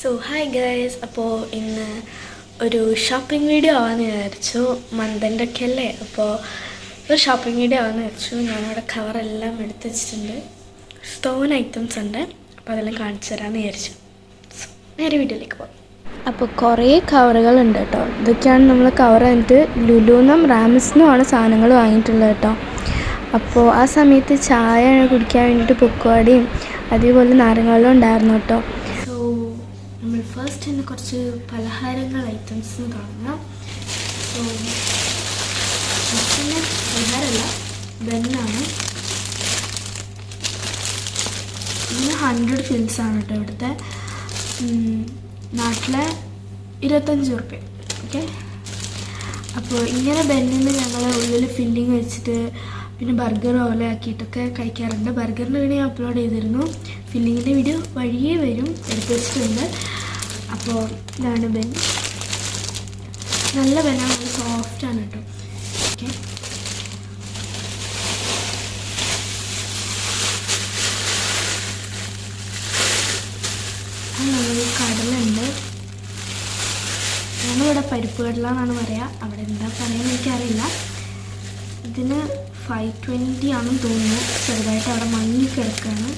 So hi guys അപ്പോൾ ഇന്ന് ഒരു ഷോപ്പിംഗ് വീഡിയോ ആവാമെന്ന് വിചാരിച്ചു. മന്തിന്റെ ഒക്കെ അല്ലേ അപ്പോൾ ഒരു ഷോപ്പിംഗ് വീഡിയോ ആവാമെന്ന് വിചാരിച്ചു. ഞാനവിടെ കവറെല്ലാം എടുത്ത് വെച്ചിട്ടുണ്ട്. സ്റ്റോൺ ഐറ്റംസ് ഉണ്ട്. അപ്പോൾ അതെല്ലാം കാണിച്ചു തരാമെന്ന് വിചാരിച്ചു. നേരെ വീഡിയോയിലേക്ക് പോകാം. അപ്പോൾ കുറേ കവറുകളുണ്ട് കേട്ടോ. ഇതൊക്കെയാണ് നമ്മൾ കവർ എന്നിട്ട് ലുലുന്നും റാമിസിനുമാണ് സാധനങ്ങൾ വാങ്ങിയിട്ടുള്ളത് കേട്ടോ. അപ്പോൾ ആ സമയത്ത് ചായ കുടിക്കാൻ വേണ്ടിയിട്ട് പൊക്കുവാടിയും അതേപോലെ നാരങ്ങളും ഉണ്ടായിരുന്നു കേട്ടോ. തന്നെ കുറച്ച് പലഹാരങ്ങൾ ഐറ്റംസ് തുടങ്ങാം സോ പലഹാരമല്ല ബെന്നാണ് ഇതിന് ഹൺഡ്രഡ് ഫിൽസ് ആണ് കേട്ടോ ഇവിടുത്തെ. നാട്ടിലെ ഇരുപത്തഞ്ച് റുപ്യ ഓക്കെ അപ്പോൾ ഇങ്ങനെ ബെന്നിന് ഞങ്ങൾ ഉള്ളിൽ ഫില്ലിങ് വെച്ചിട്ട് പിന്നെ ബർഗർ പോലെ ആക്കിയിട്ടൊക്കെ കഴിക്കാറുണ്ട്. ബർഗറിന്റെ വീഡിയോ അപ്ലോഡ് ചെയ്തിരുന്നു. ഫില്ലിങ്ങിന്റെ വീഡിയോ വഴിയേ വരും. എടുത്ത് വെച്ചിട്ടുണ്ട്. അപ്പോൾ ഇതാണ് ബെൻ. നല്ല ബെന്നാണ് സോഫ്റ്റ് ആണ് കേട്ടോ. ഓക്കെ. കടലുണ്ട്. നമ്മളിവിടെ പരിപ്പ് കടല എന്നാണ് പറയുക അവിടെ എന്താ പറയുക എനിക്കറിയില്ല. ഇതിന് ഫൈവ് ട്വന്റി ആണെന്ന് തോന്നുന്നു. ചെറുതായിട്ട് അവിടെ മങ്ങി കിടക്കുകയാണ്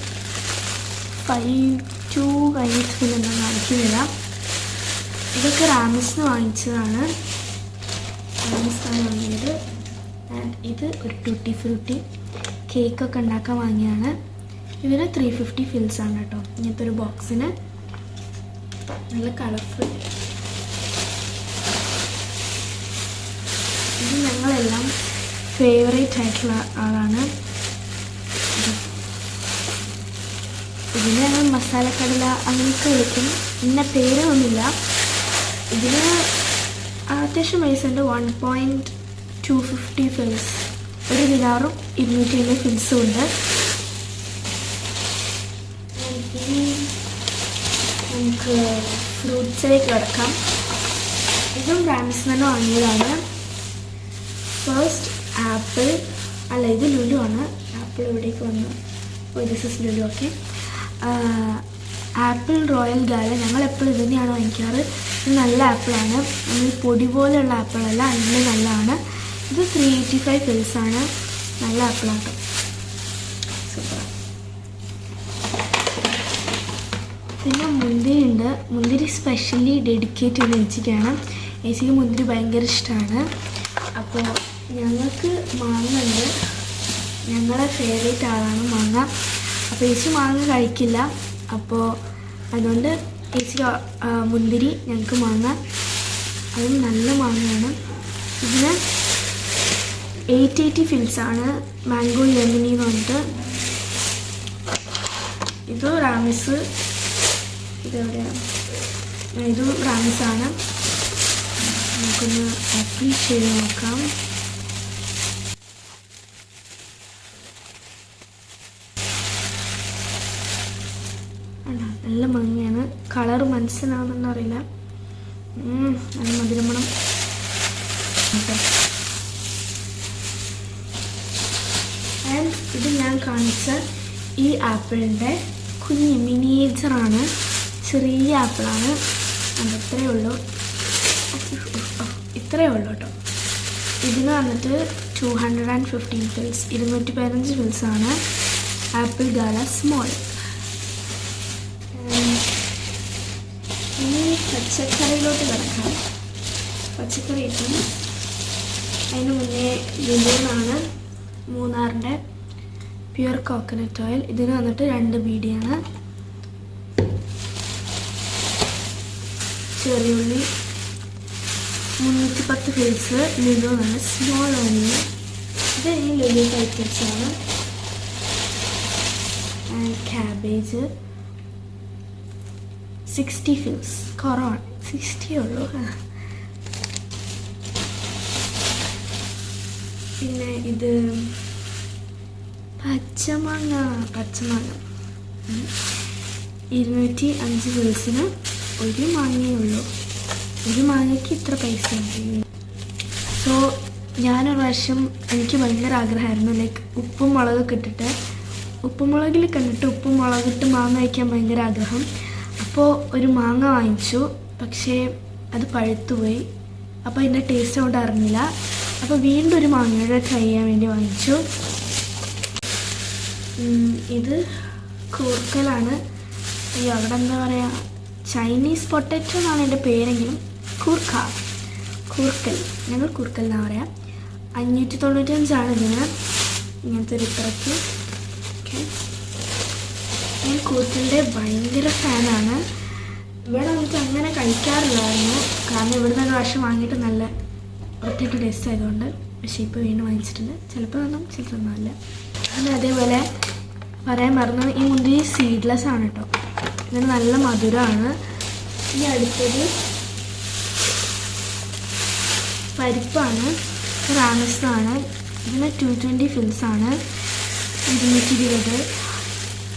ഫൈവ് ടു കഴിഞ്ഞിട്ട് പിന്നെ എന്താ കാണിക്കുന്നില്ല ഇതൊക്കെ റാമിസിന് വാങ്ങിച്ചതാണ്. റാമിസാണ് വാങ്ങിയത്. ആൻഡ് ഇത് ഒരു ട്യൂട്ടി ഫ്രൂട്ടി കേക്കൊക്കെ ഉണ്ടാക്കാൻ വാങ്ങിയതാണ്. ഇവർ ത്രീ ഫിഫ്റ്റി ആണ് കേട്ടോ. ഇങ്ങനത്തെ ഒരു ബോക്സിന് നല്ല കളർഫുൾ ഇത് ഞങ്ങളെല്ലാം ഫേവറേറ്റ് ആയിട്ടുള്ള ആളാണ്. ഇത്. ഇതിന് മസാലക്കടല അങ്ങനെയൊക്കെ വിളിക്കും. ഇന്ന പേരൊന്നുമില്ല. ഇതിന് അത്യാവശ്യം പൈസ one point two fifty fils ഒരു ദിനാറും ഇരുന്നൂറ്റി അമ്പത് ഫിൽസും ഉണ്ട്. നമുക്ക് ഫ്രൂട്ട്സിലേക്ക് കിടക്കാം. ഇതും ബ്രാൻഡ്സ് തന്നെ വാങ്ങിയതാണ്. ഫസ്റ്റ് ആപ്പിൾ അല്ല ഇത് ലുലു ആണ്. ആപ്പിൾ ഇവിടേക്ക് വന്നു. ഒരു this is Lulu okay apple royal gala ഞങ്ങൾ എപ്പോഴും ഇത് തന്നെയാണ് വാങ്ങിക്കാറ്? ഇത് നല്ല ആപ്പിളാണ്. നമ്മൾ പൊടി പോലെയുള്ള ആപ്പിളല്ല അതിന് നല്ലതാണ്. ഇത് ത്രീ എയ്റ്റി ഫൈവ് പിൽസാണ് നല്ല ആപ്പിളാണ് സൂപ്പർ. പിന്നെ മുന്തിരി ഉണ്ട്. മുന്തിരി സ്പെഷ്യലി ഡെഡിക്കേറ്റ് ചെയ്ത് ഏച്ചിക്കാണ് ഏച്ചിക്ക് മുന്തിരി ഭയങ്കര ഇഷ്ടമാണ്. അപ്പോൾ ഞങ്ങൾക്ക് മാങ്ങ ഉണ്ട് ഞങ്ങളുടെ ഫേവറേറ്റ് ആളാണ് മാങ്ങ. അപ്പോൾ ഏച്ചി മാങ്ങ കഴിക്കില്ല. അപ്പോൾ അതുകൊണ്ട് ചേച്ചി മുന്തിരി ഞങ്ങൾക്ക് മാങ്ങ. അതും നല്ല മാങ്ങയാണ്. ഇതിന് എയ്റ്റ് എയ്റ്റി ഫിൽസാണ് മാംഗോ ലെമിനി എന്ന് പറഞ്ഞിട്ട്. ഇത് റാമിസ്. ഇതെവിടെയാണ് ഇത് റാമിസാണ്. നമുക്കൊന്ന് ഓപ്പൺ ചെയ്ത് നോക്കാം അല്ല നല്ല ഭംഗിയാണ്. കളർ ഉം, നല്ല മധുരമണം. ആൻഡ് ഇത് ഞാൻ കാണിച്ച ഈ ആപ്പിളിന്റെ കുഞ്ഞ് മിനിയേച്ചറാണ്. ചെറിയ ആപ്പിളാണ്. അത് ഇത്രയേ ഉള്ളൂ. ഇത്രയേ ഉള്ളൂ കേട്ടോ. ഇതിന് വന്നിട്ട് two hundred and fifteen fils ഇരുന്നൂറ്റി പതിനഞ്ച് ഫിൽസാണ് ആപ്പിൾ ഗാല സ്മോൾ ഇനി പച്ചക്കറിയിലോട്ട് കിടക്കാം പച്ചക്കറി ഇട്ടും അതിന് മുന്നേ ലുലുന്നാണ് മൂന്നാറിന്റെ പ്യുർ കോക്കനട്ട് ഓയിൽ. ഇതിന് വന്നിട്ട് രണ്ട് ബീഡിയാണ് ചെറിയുള്ളി മുന്നൂറ്റി പത്ത് ഫീൽസ് ലുലു എന്നാണ് സ്മോൾ ഓണിയൻ ഇത് ഈ ലുലു ഐറ്റംസാണ് ആൻഡ് ക്യാബേജ് സിക്സ്റ്റി ഫിൽസ് കുറവാണ് സിക്സ്റ്റി ഉള്ളൂ. പിന്നെ ഇത് പച്ചമാങ്ങ. പച്ചമാങ്ങ. ഇരുന്നൂറ്റി അഞ്ച് ഫിൽസിന് ഒരു മാങ്ങയേ ഉള്ളൂ. ഒരു മാങ്ങയ്ക്ക് ഇത്ര പൈസ ഉണ്ട്. സോ ഞാനൊരു പ്രാവശ്യം എനിക്ക് ഭയങ്കര ആഗ്രഹമായിരുന്നു. ലൈക്ക് ഉപ്പും മുളകൊക്കെ ഇട്ടിട്ട്. ഉപ്പുമുളകിൽ കണ്ടിട്ട് ഉപ്പും മുളകിട്ട് മാങ്ങ കഴിക്കാൻ ഭയങ്കര ആഗ്രഹം. അപ്പോൾ ഒരു മാങ്ങ വാങ്ങിച്ചു. പക്ഷേ അത് പഴുത്തുപോയി. അപ്പോൾ അതിന്റെ ടേസ്റ്റ് കൊണ്ട് അറിഞ്ഞില്ല. അപ്പോൾ വീണ്ടും ഒരു മാങ്ങയുടെ ട്രൈ ചെയ്യാൻ വേണ്ടി വാങ്ങിച്ചു. ഇത് കൂർക്കലാണ്. ഈ അവിടെ എന്താ പറയുക ചൈനീസ് പൊട്ടറ്റോ എന്നാണ് എന്റെ പേരെങ്കിലും. കൂർക്ക. കൂർക്കൽ. ഞങ്ങൾ കൂർക്കൽ എന്നാണ് പറയാം? അഞ്ഞൂറ്റി തൊണ്ണൂറ്റഞ്ചാണ് ഇതിന്. ഇങ്ങനത്തെ ഒരു ഇത്രയ്ക്ക്. ഓക്കെ ഞാൻ കൂത്തിന്റെ ഭയങ്കര ഫാനാണ്. ഇവിടെ നമുക്ക് അങ്ങനെ കഴിക്കാറില്ലായിരുന്നു. കാരണം ഇവിടുന്ന് ഒരു പ്രാവശ്യം വാങ്ങിയിട്ട് നല്ല ഒറ്റയ്ക്ക് ടേസ്റ്റ് ആയതുകൊണ്ട് പക്ഷേ ഇപ്പോൾ വീണ്ടും വാങ്ങിച്ചിട്ടുണ്ട്. ചിലപ്പോൾ ഒന്നും ചിലപ്പോൾ ഒന്നുമല്ല പിന്നെ അതേപോലെ പറയാൻ മറന്നു ഈ മുന്തിരി സീഡ്ലെസ് ആണ് കേട്ടോ ഇതിന് നല്ല മധുരമാണ് ഇനി അടുത്തത് പരിപ്പാണ്. റാമസാണ്. ഇതിന് ടു ട്വന്റി ഫിൽസാണ് ഇരുന്നൂറ്റി ഇരുപത്.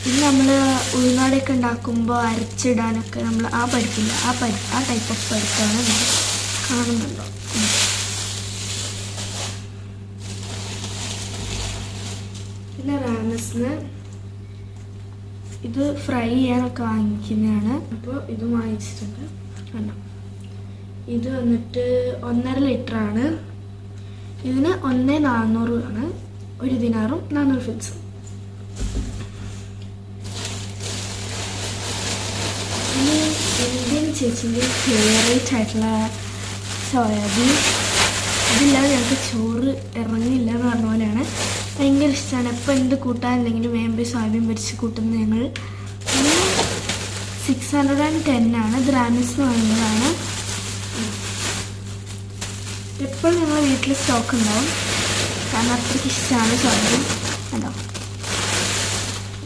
ഇത് നമ്മൾ ഉഴുന്നാടൊക്കെ ഉണ്ടാക്കുമ്പോൾ അരച്ചിടാനൊക്കെ നമ്മൾ ആ പരിപ്പില്ല ആ പരി ആ ടൈപ്പ് ഓഫ് പരിപ്പാണ് നമ്മൾ കാണുന്നുണ്ടോ. പിന്നെ റാമസിന് ഇത് ഫ്രൈ ചെയ്യാനൊക്കെ വാങ്ങിക്കുന്നതാണ്. അപ്പോൾ ഇത് വാങ്ങിച്ചിട്ടുണ്ട്. കണ്ടോ? ഇത് വന്നിട്ട് ഒന്നര ലിറ്ററാണ്. ഇതിന് ഒന്ന് ആണ് ഒരു ദിനാറും നാന്നൂറ് ഫിൽസും ഇനി ഇന്ത്യൻ ചേച്ചിന്റെ ഫേവറേറ്റ് ആയിട്ടുള്ള സോയാബീൻ ഇതില്ലാതെ ഞങ്ങൾക്ക് ചോറ് ഇറങ്ങില്ല എന്ന് പറഞ്ഞ പോലെയാണ്. ഭയങ്കര ഇഷ്ടമാണ് എപ്പോൾ എന്ത് കൂട്ടാനില്ലെങ്കിലും വേമ്പി സോയാബീൻ പൊരിച്ച് കൂട്ടുന്നത് ഞങ്ങൾ. സിക്സ് ഹൺഡ്രഡ് ആൻഡ് ടെൻ ആണ്. ഗ്രാമിസ് എന്ന് പറയുന്നതാണ്. എപ്പോഴും ഞങ്ങൾ വീട്ടിൽ സ്റ്റോക്ക് ഉണ്ടാവും. കാരണം അത്രയ്ക്ക് ഇഷ്ടമാണ് സോയാബീൻ കണ്ടോ?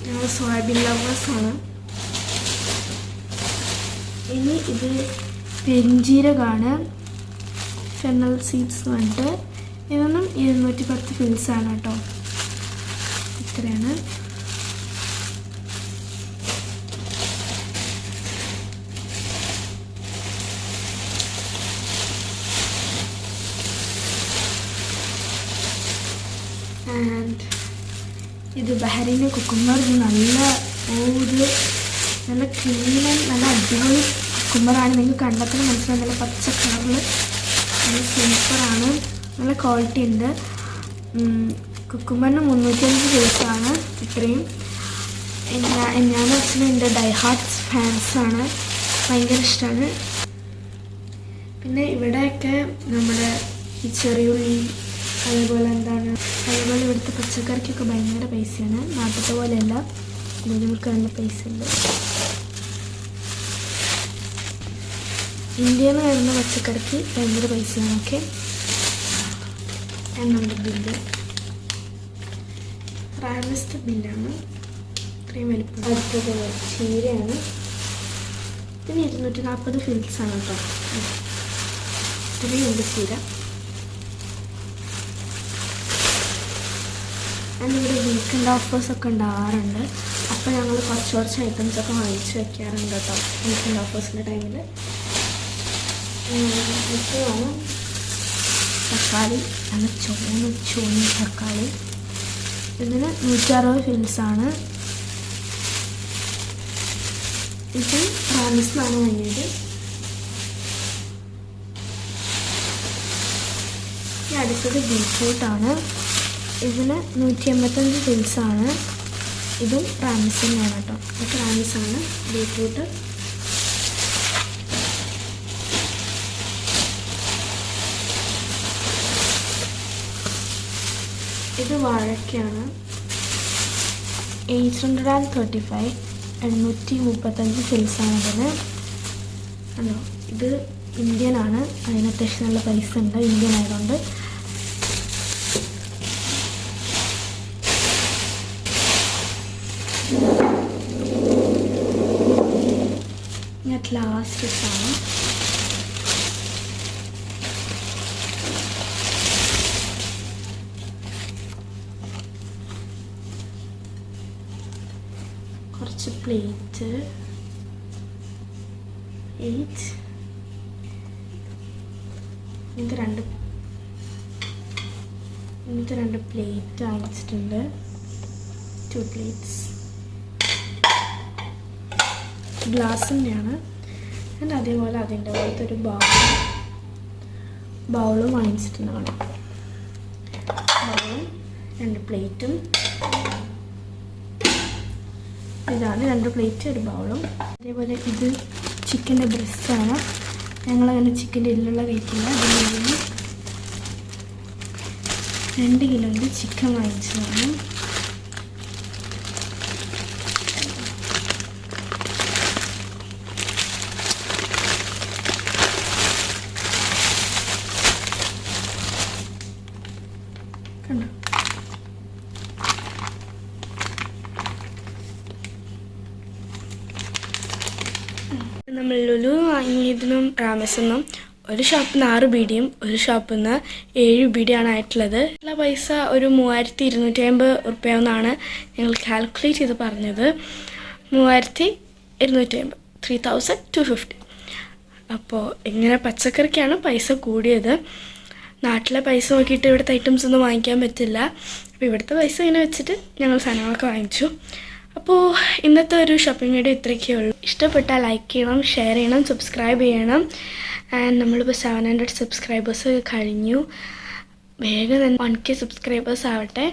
ഞങ്ങൾ സോയാബീൻ ലവേഴ്സാണ് ഇനി ഇത് പെരിഞ്ചീരകാണ്. ഫെനൽ സീഡ്സ് എന്ന് പറഞ്ഞിട്ട്. ഇതൊന്നും ഇരുന്നൂറ്റി പത്ത് ഫിൽസ് ആണ് കേട്ടോ ഇത്രയാണ്. ആൻഡ് ഇത് ബഹറിന്റെ കുക്കുമ്പർ നല്ല ഇത് നല്ല ക്ലീനൻ നല്ല അടിപൊളി കുമ്മറാണ്. നിങ്ങൾക്ക് കണ്ടത്തിന് മനസ്സിലാവും. നല്ല പച്ച കളറിൽ നല്ല സൂപ്പറാണ് നല്ല ക്വാളിറ്റി ഉണ്ട്. കുക്കുമ്പറിന് മുന്നൂറ്റഞ്ച് ദിവസമാണ് ഇത്രയും. ഞാൻ ആക്ച്വലി എന്റെ ഡൈഹാർട്ട് ഫാൻസാണ് ഭയങ്കര ഇഷ്ടമാണ്. പിന്നെ ഇവിടെയൊക്കെ നമ്മുടെ ഈ ചെറിയുള്ളി അതേപോലെ എന്താണ് അതേപോലെ ഇവിടുത്തെ പച്ചക്കറിക്കൊക്കെ ഭയങ്കര പൈസയാണ്. നാട്ടിലത്തെ പോലെയല്ല. ഇതിനൊക്കെ നല്ല പൈസ ഉണ്ട്. ഇന്ത്യയിൽ നിന്ന് വരുന്ന പച്ചക്കറിക്ക് ഭയങ്കര പൈസയാണ് ഓക്കെ എന്നുണ്ട് ബില്ല്. റാമസ്റ്റ് ബില്ലാണ്. ഇത്രയും വലിപ്പം. അടുത്തത് ചീരയാണ്. പിന്നെ ഇരുന്നൂറ്റി നാൽപ്പത് ഫിൽസാണ് കേട്ടോ. ഇത്രയും ചീര. അതിവിടെ വീക്കെൻഡ് ഓഫേഴ്സ് ഒക്കെ ഉണ്ടാവാറുണ്ട് അപ്പോൾ ഞങ്ങൾ കുറച്ച് കുറച്ച് ഐറ്റംസ് ഒക്കെ വാങ്ങിച്ച് വെക്കാറുണ്ട് കേട്ടോ വീക്കെൻഡ് ഓഫേഴ്സിന്റെ ടൈമിൽ ഇത്രയാണ് തക്കാളി നല്ല ചുവന്ന ചുവന്ന തക്കാളി. ഇതിന് നൂറ്ററുപത് ഫിൽസാണ് ഇത് ഫ്രാൻസിനാണ് വാങ്ങിയത്. ഈ അടുത്തത് ബീറ്റ്റൂട്ടാണ് ഇതിന് നൂറ്റി എൺപത്തഞ്ച് ഫിൽസാണ് ഇതും റാമിസ് തന്നെയാണ് കേട്ടോ. ആണ്. ബീറ്റ്റൂട്ട് ഇത് വാഴയ്ക്കാണ്. Eight hundred and thirty five എണ്ണൂറ്റി മുപ്പത്തഞ്ച് സെൽസാണ് ഇതിന് അല്ലോ ഇത് ഇന്ത്യനാണ് അതിന് അത്യാവശ്യം നല്ല പൈസ ഉണ്ട്. ഇന്ത്യൻ ആയതുകൊണ്ട്. ഞാൻ ലാസ്റ്റ് ആണ് കുറച്ച് പ്ലേറ്റ്. എയ്റ്റ് ഇങ്ങനത്തെ രണ്ട് ഇങ്ങനത്തെ രണ്ട് പ്ലേറ്റ് വാങ്ങിച്ചിട്ടുണ്ട് ടു പ്ലേറ്റ്സ് ഗ്ലാസിന്റെയാണ് ആൻഡ് അതേപോലെ അതിന്റെ പോലത്തെ ഒരു ബൗൾ ബൗളും വാങ്ങിച്ചിട്ടുണ്ടാണ് ബൗളും രണ്ട് പ്ലേറ്റും ഇതാണ് രണ്ട് പ്ലേറ്റ് ഒരു ബൗളും അതേപോലെ ഇത് ചിക്കന്റെ ബ്രസ്റ്റാണ് ഞങ്ങളങ്ങനെ ചിക്കന്റെ എല്ലുള്ള കഴിക്കില്ല അതിൽ നിന്ന് രണ്ട് കിലോന്റെ ചിക്കൻ വാങ്ങിച്ചതാണ്. നമ്മൾ ലുലു വാങ്ങിയതിനും റാമസിനും ഒരു ഷോപ്പിൽ നിന്ന് ആറ് ബീഡിയും ഒരു ഷോപ്പിൽ നിന്ന് ഏഴ് ബീഡിയാണ് ആയിട്ടുള്ളത്. ഉള്ള പൈസ ഒരു മൂവായിരത്തി ഇരുന്നൂറ്റി അമ്പത് റുപ്യാന്നാണ് ഞങ്ങൾ കാൽക്കുലേറ്റ് ചെയ്ത് പറഞ്ഞത്. മൂവായിരത്തി ഇരുന്നൂറ്റി അമ്പത് ത്രീ തൗസൻഡ് ടു ഫിഫ്റ്റി അപ്പോൾ ഇങ്ങനെ പച്ചക്കറിക്കാണ് പൈസ കൂടിയത്. നാട്ടിലെ പൈസ നോക്കിയിട്ട് ഇവിടുത്തെ ഐറ്റംസ് ഒന്നും വാങ്ങിക്കാൻ പറ്റില്ല. അപ്പോൾ ഇവിടുത്തെ പൈസ ഇങ്ങനെ വെച്ചിട്ട് ഞങ്ങൾ സാധനങ്ങളൊക്കെ വാങ്ങിച്ചു. അപ്പോൾ ഇന്നത്തെ ഒരു ഷോപ്പിംഗ് വീഡിയോ ഇത്രയൊക്കെ ഉള്ളൂ. ഇഷ്ടപ്പെട്ടാൽ ലൈക്ക് ചെയ്യണം ഷെയർ ചെയ്യണം സബ്സ്ക്രൈബ് ചെയ്യണം. ആൻഡ് നമ്മളിപ്പോൾ സെവൻ ഹൺഡ്രഡ് സബ്സ്ക്രൈബേഴ്സ് കഴിഞ്ഞു. വേഗം തന്നെ വൺ കെ സബ്സ്ക്രൈബേഴ്സ് ആവട്ടെ.